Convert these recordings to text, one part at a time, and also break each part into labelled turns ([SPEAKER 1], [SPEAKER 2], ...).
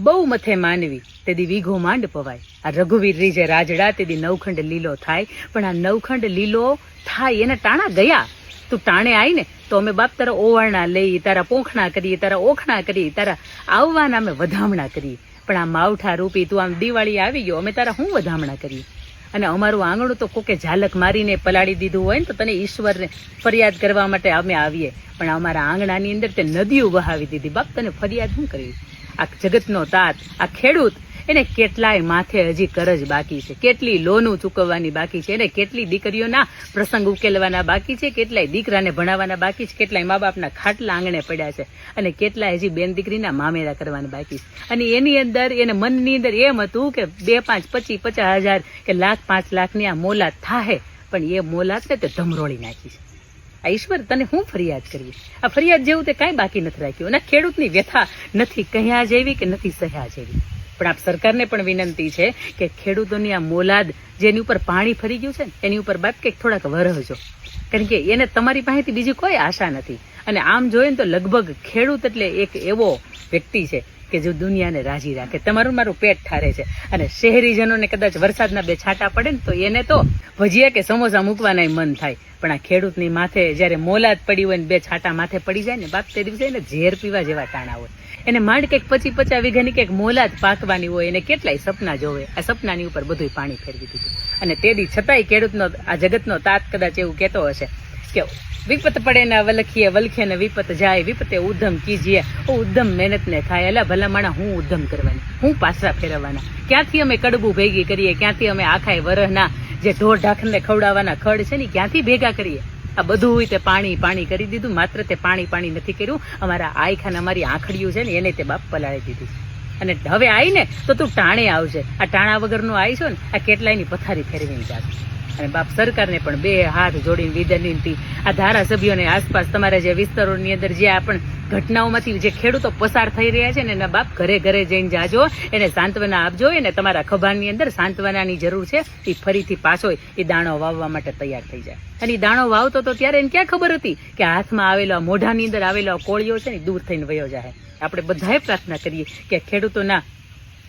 [SPEAKER 1] બહુ મથે માનવી. તેદી વીઘો માંડ પવાય. આ રઘુવીર રીજે રાજડા, તેદી નવખંડ લીલો થાય. પણ આ નવખંડ લીલો થાય એના ટાણા ગયા. તું ટાણે આવીને તો અમે બાપ તારા ઓવારણા લઈ તારા પોખણા કરીએ, તારા ઓખણા કરીએ, તારા આવવાના અમે વધામણા કરીએ. પણ આ માવઠા રૂપી તું આમ દિવાળી આવી ગયો, અમે તારા શું વધામણા કરીએ? અને અમારું આંગણું તો કોકે ઝાલક મારીને પલાળી દીધું હોય ને, તો તને ઈશ્વરને ફરિયાદ કરવા માટે અમે આવીએ. પણ અમારા આંગણાની અંદર તે નદીઓ વહાવી દીધી. બાપ તને ફરિયાદ શું કરવી આ જગતનો તાત, આ ખેડૂત, એને કેટલાય માથે હજી કરજ બાકી છે. કેટલી લોનું ચૂકવવાની બાકી છે એને કેટલી દીકરીઓના પ્રસંગ ઉકેલવાના બાકી છે, કેટલાય દીકરાને ભણાવવાના બાકી છે, કેટલાય મા બાપના ખાટલા આંગણે પડ્યા છે અને કેટલાય હજી બેન દીકરીના મામેરા કરવાના બાકી છે. અને એની અંદર, એને મનની અંદર એમ હતું કે બે પાંચ પચીસ પચાસ હજાર કે લાખ પાંચ લાખની આ મોલાત થાહે, પણ એ મોલાતને તે ધમરોળી નાખી છે. આ ઈશ્વર તને હું ફરિયાદ કરવી આ ફરિયાદ જેવું તે કાંઈ બાકી નથી રાખ્યું. અને ખેડૂતની વ્યથા નથી કહ્યા જેવી કે નથી સહ્યા જેવી. પણ આપ સરકારને પણ વિનંતી છે કે ખેડૂતોની આ મોલાદ જેની ઉપર પાણી ફરી ગયું છે એની ઉપર બાપ કંઈક થોડાક વરહજો કારણ કે એને તમારી પાસેથી બીજી કોઈ આશા નથી. અને આમ જોઈએ ને તો લગભગ ખેડૂત એટલે એક એવો વ્યક્તિ છે કે જો દુનિયાને રાજી રાખે. તમારું મારું પેટ ઠારે છે. અને શહેરીજનોને કદાચ વરસાદના બે છાંટા પડે ને, તો એને તો ભજીયા કે સમોસા મૂકવાના મન થાય. પણ આ ખેડૂતની માથે જ્યારે મોલાદ પડી હોય ને બે છાંટા માથે પડી જાય ને, બાપ તે દિવસે એને ઝેર પીવા જેવા ટાણા હોય. એને માંડ કંઈક પચી પચાસ વીઘાની કંઈક મોલાદ પાકવાની હોય, એને કેટલાય સપના જોવે. આ સપનાની ઉપર બધું પાણી ફેરવી દીધું. અને તે દી છતાંય ખેડૂતનો, આ જગતનો તાત કદાચ એવું કહેતો હશે કે, વિપત પડે ને વલખીએ, વલખે ને વિપત જાય, વિપતે ઉધમ કીજીએ. ઓ ઉધમ મહેનત ને થાય એલા ભલા માણા, હું ઉધમ કરવાની, હું પાછા ફેરવવાના. ક્યાંથી અમે કડબું ભેગી કરીએ, ક્યાંથી અમે આખાય વરહના જે ઢોર ઢાંખણને ખવડાવવાના ખડ છે ને ક્યાંથી ભેગા કરીએ? આ બધું તે પાણી પાણી કરી દીધું. માત્ર તે પાણી પાણી નથી કર્યું. અમારા ને અમારી આંખડીયું છે ને, એને તે બાપ પલાળી દીધી. અને હવે આવીને તો તું ટાણે આવશે આ ટાણા વગરનું આવીશો ને, આ કેટલાયની પથારી ફેરવીને જાશે અને બાપ સરકારને પણ બે હાથ જોડીને વિનંતી આ ધારાસભ્યોને આસપાસ તમારા જે વિસ્તારોની અંદર જે પણ ઘટનાઓમાંથી જે ખેડૂતો પસાર થઈ રહ્યા છે ને એના બાપ ઘરે ઘરે જઈને જાજો, એને સાંત્વના આપજો, એને તમારા ખભાની અંદર સાંત્વનાની જરૂર છે, એ ફરીથી પાછો એ દાણો વાવવા માટે તૈયાર થઈ જાય. અને એ દાણો વાવતો તો ત્યારે એને ક્યાં ખબર હતી કે હાથમાં આવેલો મોઢાની અંદર આવેલો કોળીઓ છે ને દૂર થઈને વયો જાય આપણે બધાએ પ્રાર્થના કરીએ કે ખેડૂતોના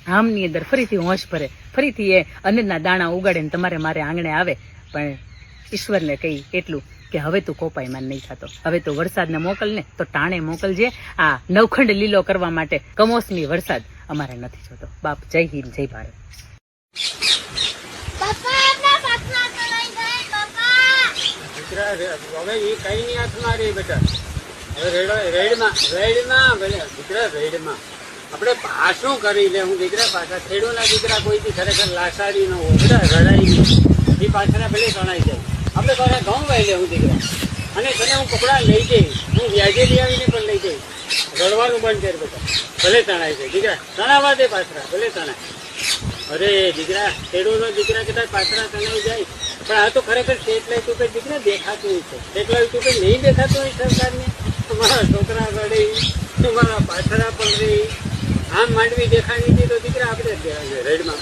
[SPEAKER 1] આમની અંદર ફરીથી હોશ ભરે. ફરીથી એ અન્નના દાણા ઉગાડે ને તમારે મારે આંગણે આવે. પણ ઈશ્વરને કહી એટલું કે હવે તું કોપાઈમાં નહીં થતો. હવે તું વરસાદને મોકલ ને તો ટાણે મોકલજે. આ નવખંડ લીલો કરવા માટે કમોસમી વરસાદ અમારે નથી જોતો. બાપ જય હિન્દ જય ભારત.
[SPEAKER 2] હવે એ કઈ નહીં હાથમાં રે બેટા. રેડમાં રેડમાં ભલે. દીકરા રેડમાં. આપણે પાછું કરી લે? હું દીકરા પાછા ખેડૂતના દીકરા કોઈથી ખરેખર લાસારી નો બેટા રડાઈ એ પાછળ ભલે તણાઈ જાય. આપણે પાછા ઘઉં વાઈ લે હું દીકરા. અને તને હું કપડાં લઈ જઈશ. હું વ્યાજે લઈ આવીને પણ લઈ જઈશ. રડવાનું બંધ કરી બધા ભલે તણાઈ જાય. દીકરા તણાવા દે પાછળ ભલે તણાય અરે દીકરા ખેડૂતનો દીકરા કદાચ પાછળ તણાઈ જાય. પણ આ તો ખરેખર સેટેલાઇટ ઉપર દીકરા દેખાતું હોય છે. સેટેલાઇટ ઉપર નહીં દેખાતું હોય સરકારને તમારા છોકરા રડે તમારા પાછળ પણ રહી આમ માંડવી દેખાડી હતી તો દીકરા આપણે જ દેખાય રેડમાં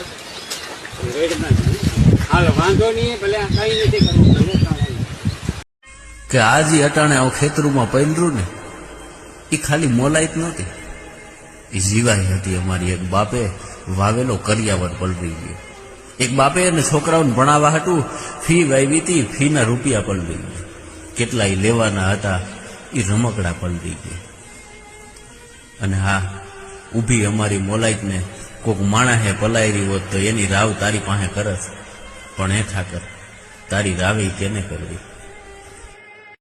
[SPEAKER 2] રેડમાં હાલો વાંધો નહીં ભલે આ કઈ નથી કરવું
[SPEAKER 3] કે આજે અટાણે આવું ખેતરુમાં પહેર્યું ને એ ખાલી મોલાઈત નહોતી. એ જીવાઈ હતી અમારી એક બાપે વાવેલો કરિયાવર પલરી ગયો. એક બાપે અને છોકરાઓને ભણાવવા હતું ફી વાવી હતી ફીના રૂપિયા પલરી ગયા. કેટલાય લેવાના હતા એ રમકડા પલરી ગયા. અને હા ઊભી અમારી મોલાઈટને કોક માણસે પલાયરી હોત તો એની રાવ તારી પાસે કરસ પણ એ ઠાકર, તારી રાવે કેને કરવી?